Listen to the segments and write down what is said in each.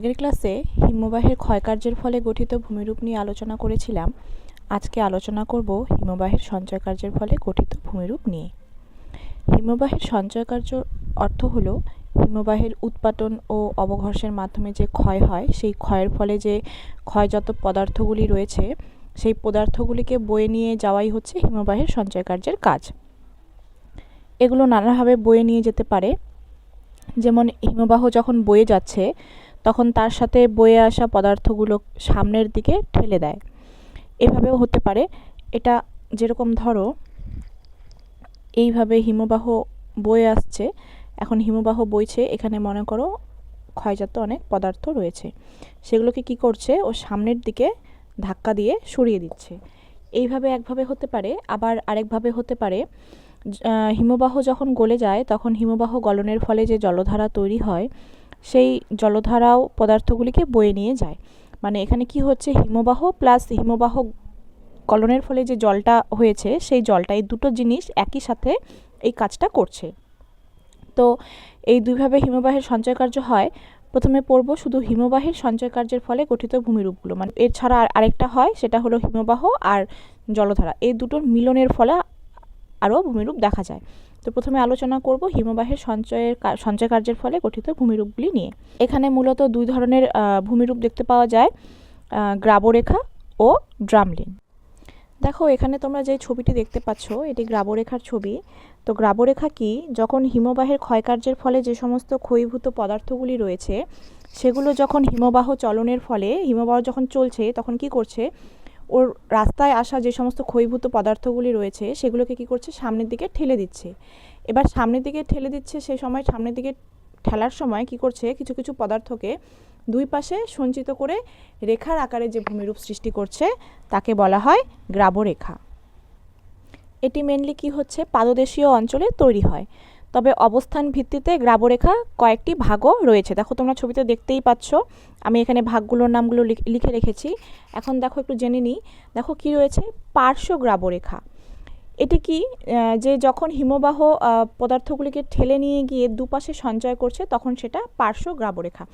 আগের ক্লাসে হিমবাহের ক্ষয়কার্যের ফলে গঠিত ভূমিরূপ নিয়ে আলোচনা করেছিলাম। আজকে আলোচনা করব হিমবাহের সঞ্চয়কার্যের ফলে গঠিত ভূমিরূপ নিয়ে। হিমবাহের সঞ্চয়কার্য অর্থ হল হিমবাহের উৎপাটন ও অবঘর্ষের মাধ্যমে যে ক্ষয় হয়, সেই ক্ষয়ের ফলে যে ক্ষয়জাত পদার্থগুলি রয়েছে, সেই পদার্থগুলিকে বয়ে নিয়ে যাওয়াই হচ্ছে হিমবাহের সঞ্চয়কার্যের কাজ। এগুলো নানাভাবে বয়ে নিয়ে যেতে পারে। যেমন হিমবাহ যখন বয়ে যাচ্ছে তখন তার সাথে বয়ে আসা পদার্থগুলো সামনের দিকে ঠেলে দেয়। এভাবেও হতে পারে। এটা যেরকম ধরো, এইভাবে হিমবাহ বয়ে আসছে, এখন হিমবাহ বইছে, এখানে মনে করো ক্ষয়জাত অনেক পদার্থ রয়েছে। সেগুলোকে কি করছে? ও সামনের দিকে ধাক্কা দিয়ে সরিয়ে দিচ্ছে। এইভাবে একভাবে হতে পারে, আবার আরেকভাবে হতে পারে। হিমবাহ যখন গলে যায়, তখন হিমবাহ গলনের ফলে যে জলধারা তৈরি হয় সেই জলধারাও পদার্থগুলিকে বয়ে নিয়ে যায়। মানে এখানে কি হচ্ছে? হিমবাহ প্লাস হিমবাহ গলনের ফলে যে জলটা হয়েছে, সেই জলটা, এই দুটো জিনিস একই সাথে এই কাজটা করছে। তো এই দুইভাবে হিমবাহের সঞ্চয়কার্য হয়। প্রথমে পড়ব শুধু হিমবাহের সঞ্চয়কার্যের ফলে গঠিত ভূমিরূপগুলো। মানে এছাড়া আর আরেকটা হয়, সেটা হলো হিমবাহ আর জলধারা। এই দুটোর মিলনের ফলে আরও ভূমিরূপ দেখা যায়। তো প্রথমে আলোচনা করব হিমবাহের সঞ্চয়ের সঞ্চয় কার্যের ফলে গঠিত ভূমিরূপগুলি নিয়ে। এখানে মূলত দুই ধরনের ভূমিরূপ দেখতে পাওয়া যায় গ্রাবরেখা ও ড্রামলিন। দেখো, এখানে তোমরা যে ছবিটি দেখতে পাচ্ছ, এটি গ্রাবরেখার ছবি। তো গ্রাবরেখা কি? যখন হিমবাহের ক্ষয়কার্যের ফলে যে সমস্ত ক্ষয়ীভূত পদার্থগুলি রয়েছে, সেগুলো যখন হিমবাহ চলনের ফলে, হিমবাহ যখন চলছে, তখন কি করছে? ওর রাস্তায় আসা যে সমস্ত ক্ষয়ভূত পদার্থগুলি রয়েছে, সেগুলোকে কি করছে? সামনের দিকে ঠেলে দিচ্ছে। এবার সামনের দিকে ঠেলে দিচ্ছে সেই সময়, সামনের দিকে ঠেলার সময় কি করছে? কিছু কিছু পদার্থকে দুই পাশে সঞ্চিত করে রেখার আকারে যে ভূমিরূপ সৃষ্টি করছে, তাকে বলা হয় গ্রাবরেখা। এটি মেনলি কি হচ্ছে? পাদদেশীয় অঞ্চলে তৈরি হয়। তবে অবস্থান ভিত্তিতে গ্রাবরেখা কয়েকটি ভাগও রয়েছে। দেখো, তোমরা ছবিতে দেখতেই পাচ্ছ। আমি এখানে ভাগগুলোর নামগুলো লিখে রেখেছি। এখন দেখো, একটু জেনে নিই। দেখো, কি রয়েছে? পার্শ্ব গ্রাবরেখা। এটি কি যে যখন হিমবাহ পদার্থগুলিকে ঠেলে নিয়ে গিয়ে দুপাশে সঞ্চয় করছে, তখন সেটা পার্শ্ব গ্রাবরেখা।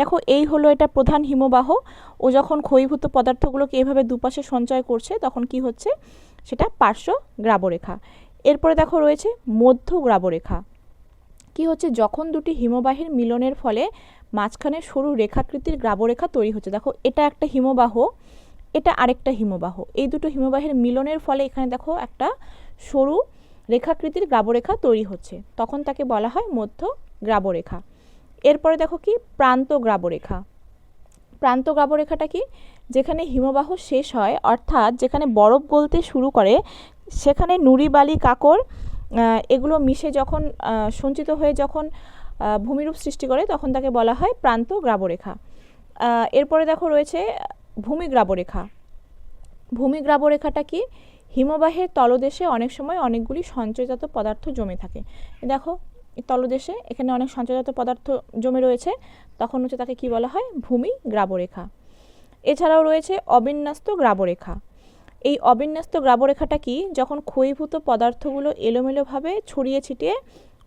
দেখো, এই হলো এটা প্রধান হিমবাহ। ও যখন ক্ষয়ীভূত পদার্থগুলোকে এভাবে দুপাশে সঞ্চয় করছে, তখন কি হচ্ছে? সেটা পার্শ্ব গ্রাবরেখা। এরপরে দেখো রয়েছে মধ্য গ্রাবরেখা। কি হচ্ছে? যখন দুটি হিমবাহের মিলনের ফলে মাঝখানে সরু রেখাকৃতির গ্রাবরেখা তৈরি হচ্ছে। দেখো, এটা একটা হিমবাহ, এটা আরেকটা হিমবাহ। এই দুটো হিমবাহের মিলনের ফলে এখানে দেখো একটা সরু রেখাকৃতির গ্রাবরেখা তৈরি হচ্ছে। তখন তাকে বলা হয় মধ্য গ্রাবরেখা। এরপরে দেখো কি? প্রান্ত গ্রাবরেখা। প্রান্ত গ্রাবরেখাটা কি? যেখানে হিমবাহ শেষ হয়, অর্থাৎ যেখানে বরফ গলতে শুরু করে সেখানে নুড়ি বালি, কাকর এগুলো মিশে যখন সঞ্চিত হয়ে যখন ভূমিরূপ সৃষ্টি করে, তখন তাকে বলা হয় প্রান্ত গ্রাবরেখা। এরপরে দেখো রয়েছে ভূমি গ্রাবরেখা। ভূমি গ্রাবরেখাটা কি? হিমবাহের তলদেশে অনেক সময় অনেকগুলি সঞ্চয়জাত পদার্থ জমে থাকে। দেখো, তলদেশে এখানে অনেক সঞ্চয়জাত পদার্থ জমে রয়েছে, তখন হচ্ছে তাকে কি বলা হয়? ভূমি গ্রাবরেখা। এছাড়াও রয়েছে অবিন্যস্ত গ্রাবরেখা। এই অবিন্যস্ত গ্রাবরেখাটা কি যখন ক্ষয়ীভূত পদার্থগুলো এলোমেলোভাবে ছড়িয়ে ছিটিয়ে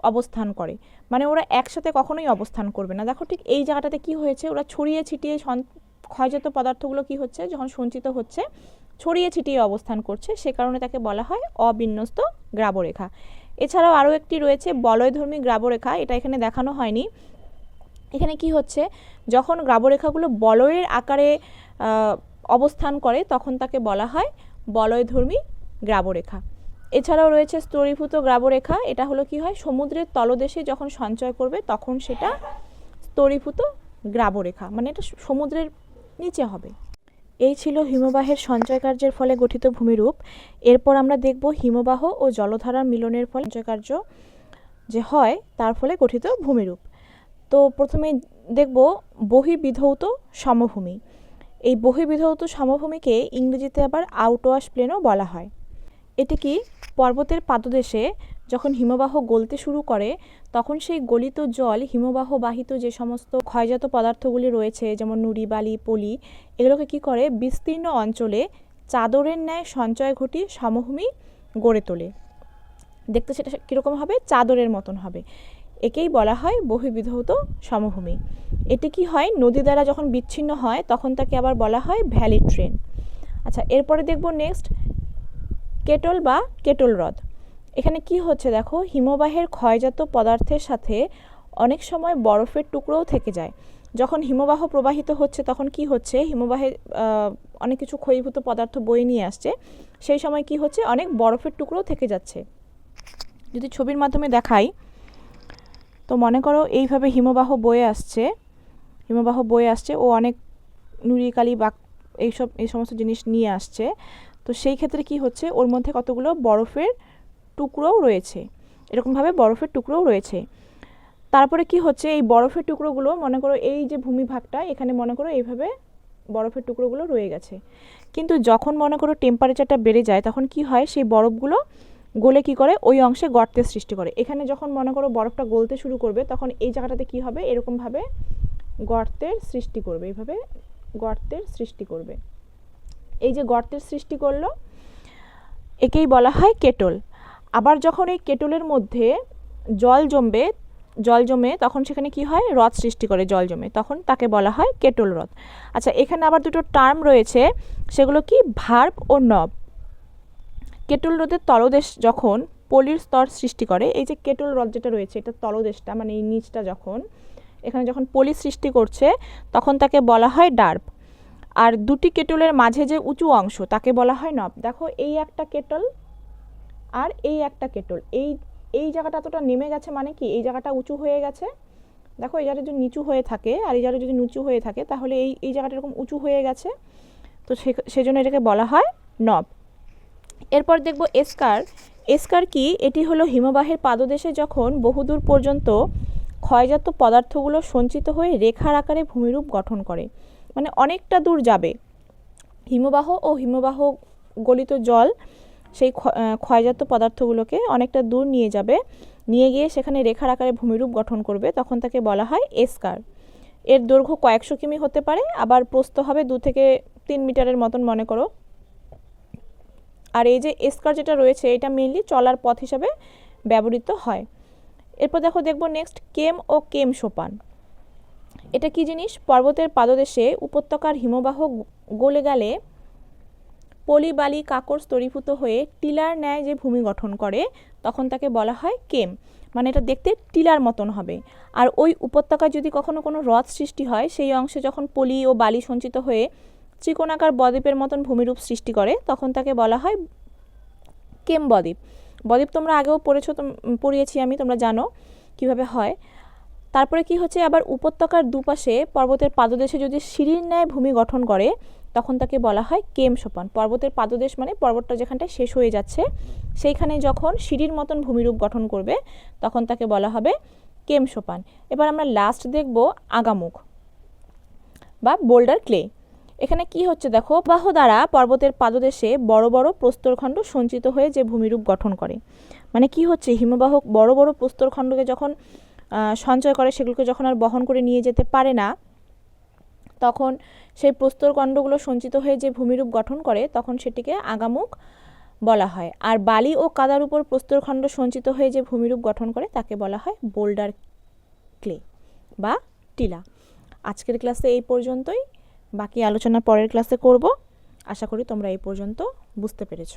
অবস্থান করে? মানে ওরা একসাথে কখনোই অবস্থান করবে না। দেখো ঠিক এই জায়গাটাতে কি হয়েছে? ওরা ছড়িয়ে ছিটিয়ে ক্ষয়জাত পদার্থগুলো কি হচ্ছে? যখন সঞ্চিত হচ্ছে, ছড়িয়ে ছিটিয়ে অবস্থান করছে, সে কারণে তাকে বলা হয় অবিন্যস্ত গ্রাবরেখা। এছাড়াও আরও একটি রয়েছে বলয়ধর্মী গ্রাবরেখা, এটা এখানে দেখানো হয়নি। এখানে কি হচ্ছে? যখন গ্রাবরেখাগুলো বলয়ের আকারে অবস্থান করে, তখন তাকে বলা হয় বলয়ধর্মী গ্রাবরেখা। এছাড়াও রয়েছে স্তরীভূত গ্রাবরেখা। এটা হলো কি হয়? সমুদ্রের তলদেশে যখন সঞ্চয় করবে, তখন সেটা স্তরীভূত গ্রাবরেখা মানে এটা সমুদ্রের নিচে হবে। এই ছিল হিমবাহের সঞ্চয় কার্যের ফলে গঠিত ভূমিরূপ। এরপর আমরা দেখব হিমবাহ ও জলধারার মিলনের ফলে সঞ্চয় কার্য যে হয়, তার ফলে গঠিত ভূমিরূপ। তো প্রথমে দেখব বহিবিধৌত সমভূমি। এই বহিবিধৌত সমভূমিকে ইংরেজিতে আবার আউটওয়াশ প্লেনও বলা হয়। এটি কি পর্বতের পাদদেশে যখন হিমবাহ গলতে শুরু করে, তখন সেই গলিত জল হিমবাহ বাহিত যে সমস্ত ক্ষয়জাত পদার্থগুলি রয়েছে, যেমন নুড়ি, বালি, পলি, এগুলোকে কি করে? বিস্তীর্ণ অঞ্চলে চাদরের ন্যায় সঞ্চয় ঘটি সমভূমি গড়ে তোলে। দেখতে সেটা কীরকম হবে? চাদরের মতন হবে। একেই বলা হয় বহির্বিধৌত সমভূমি। এটি কি হয়? নদী দ্বারা যখন বিচ্ছিন্ন হয়, তখন তাকে আবার বলা হয় ভ্যালি ট্রেন। আচ্ছা এরপরে দেখব নেক্সট, কেটল বা কেটল হ্রদ। এখানে কি হচ্ছে দেখো? হিমবাহের ক্ষয়জাত পদার্থের সাথে অনেক সময় বরফের টুকরোও থেকে যায়। যখন হিমবাহ প্রবাহিত হচ্ছে, তখন কি হচ্ছে? হিমবাহে অনেক কিছু ক্ষয়ীভূত পদার্থ বয়ে নিয়ে আসছে। সেই সময় কি হচ্ছে? অনেক বরফের টুকরোও থেকে যাচ্ছে। যদি ছবির মাধ্যমে দেখাই তো মনে করো এইভাবে হিমবাহ বয়ে আসছে, হিমবাহ বয়ে আসছে, ও অনেক নুড়িকালি বা এইসব, এই সমস্ত জিনিস নিয়ে আসছে। তো সেই ক্ষেত্রে কি হচ্ছে? ওর মধ্যে কতগুলো বরফের টুকরোও রয়েছে। এরকমভাবে বরফের টুকরোও রয়েছে। তারপরে কি হচ্ছে? এই বরফের টুকরোগুলো মনে করো এই যে ভূমিভাগটা, এখানে মনে করো এইভাবে বরফের টুকরোগুলো রয়ে গেছে। কিন্তু যখন মনে করো টেম্পারেচারটা বেড়ে যায়, তখন কি হয়? সেই বরফগুলো গলে কি করে? ওই অংশে গর্তের সৃষ্টি করে। এখানে যখন মনে করো বরফটা গলতে শুরু করবে, তখন এই জায়গাটাতে কি হবে? এরকমভাবে গর্তের সৃষ্টি করবে। এইভাবে গর্তের সৃষ্টি করবে। এই যে গর্তের সৃষ্টি করল, একেই বলা হয় কেটল। আবার যখন এই কেটলের মধ্যে জল জমবে, জল জমে তখন সেখানে কি হয়? হ্রদ সৃষ্টি করে জল জমে। তখন তাকে বলা হয় কেটল হ্রদ। আচ্ছা এখানে আবার দুটো টার্ম রয়েছে। সেগুলো কি? ভার্ব ও নব। কেটল হ্রদের তলদেশ যখন পলির স্তর সৃষ্টি করে, এই যে কেটল হ্রদ যেটা রয়েছে, এটা তলদেশটা মানে এই নিচটা যখন, এখানে যখন পলি সৃষ্টি করছে, তখন তাকে বলা হয় ডার্প। আর দুটি কেটলের মাঝে যে উঁচু অংশ, তাকে বলা হয় নব। দেখো, এই একটা কেটল আর এই একটা কেটল। এই এই জায়গাটা এতটা নেমে গেছে মানে কি? এই জায়গাটা উঁচু হয়ে গেছে। দেখো, এই জায়গাটা যদি নিচু হয়ে থাকে, আর এই জায়গাটা যদি নিচু হয়ে থাকে, তাহলে এই এই জায়গাটা এরকম উঁচু হয়ে গেছে। তো সে, সেজন্য এটাকে বলা হয় নব। এরপর দেখব এসকার। এসকার কি? এটি হলো হিমবাহের পাদদেশে যখন বহুদূর পর্যন্ত ক্ষয়জাত পদার্থগুলো সঞ্চিত হয়ে রেখার আকারে ভূমিরূপ গঠন করে মানে অনেকটা দূর যাবে। হিমবাহ ও হিমবাহ গলিত জল সেই ক্ষয়জাত পদার্থগুলোকে অনেকটা দূর নিয়ে যাবে। নিয়ে গিয়ে সেখানে রেখার আকারে ভূমিরূপ গঠন করবে, তখন তাকে বলা হয় এসকার। এর দৈর্ঘ্য কয়েকশো কিমি হতে পারে, আবার প্রস্থ হবে দু থেকে তিন মিটারের মতন, মনে করো। আর এই যে এসকার যেটা রয়েছে, এটা মেনলি চলার পথ হিসাবে ব্যবহৃত হয়। এরপর দেখো, দেখব নেক্সট কেম ও কেম সোপান। এটা কি জিনিস? পর্বতের পাদদেশে উপত্যকার হিমবাহ গলে গেলে পলি বালি কাকর স্তরীভূত হয়ে টিলার ন্যায় যে ভূমি গঠন করে, তখন তাকে বলা হয় কেম। মানে এটা দেখতে টিলার মতন হবে। আর ওই উপত্যকায় যদি কখনো কোনো হ্রদ সৃষ্টি হয়, সেই অংশে যখন পলি ও বালি সঞ্চিত হয়ে ত্রিকোণাকার বদ্বীপের মতন ভূমিরূপ সৃষ্টি করে, তখন তাকে বলা হয় কেম বদ্বীপ। বদ্বীপ তোমরা আগেও পড়েছো পড়িয়েছি আমি, তোমরা জানো কীভাবে হয়। তারপরে কি হচ্ছে, আবার উপত্যকার দুপাশে পর্বতের পাদদেশে যদি সিঁড়ির ন্যায় ভূমি গঠন করে, তখন তাকে বলা হয় কেম সোপান। পর্বতের পাদদেশ মানে পর্বতটা যেখানটায় শেষ হয়ে যাচ্ছে, সেইখানে যখন সিঁড়ির মতন ভূমিরূপ গঠন করবে, তখন তাকে বলা হবে কেম সোপান। এবার আমরা লাস্ট দেখব আগামুখ বা বোল্ডার ক্লে এখানে কি হচ্ছে দেখো? বাহ দ্বারা পর্বতের পাদদেশে বড় বড় প্রস্তরখণ্ড সঞ্চিত হয়ে যে ভূমিরূপ গঠন করে। মানে কি হচ্ছে? হিমবাহ বড় বড় প্রস্তরখণ্ডকে যখন সঞ্চয় করে, সেগুলোকে যখন আর বহন করে নিয়ে যেতে পারে না, তখন সেই প্রস্তরখণ্ডগুলো সঞ্চিত হয়ে যে ভূমিরূপ গঠন করে, তখন সেটিকে আগামুখ বলা হয়। আর বালি ও কাদার উপর প্রস্তরখণ্ড সঞ্চিত হয়ে যে ভূমিরূপ গঠন করে, তাকে বলা হয় বোল্ডার ক্লে বা টিলা। আজকের ক্লাসে এই পর্যন্তই। বাকি আলোচনা পরের ক্লাসে করব। আশা করি তোমরা এই পর্যন্ত বুঝতে পেরেছ।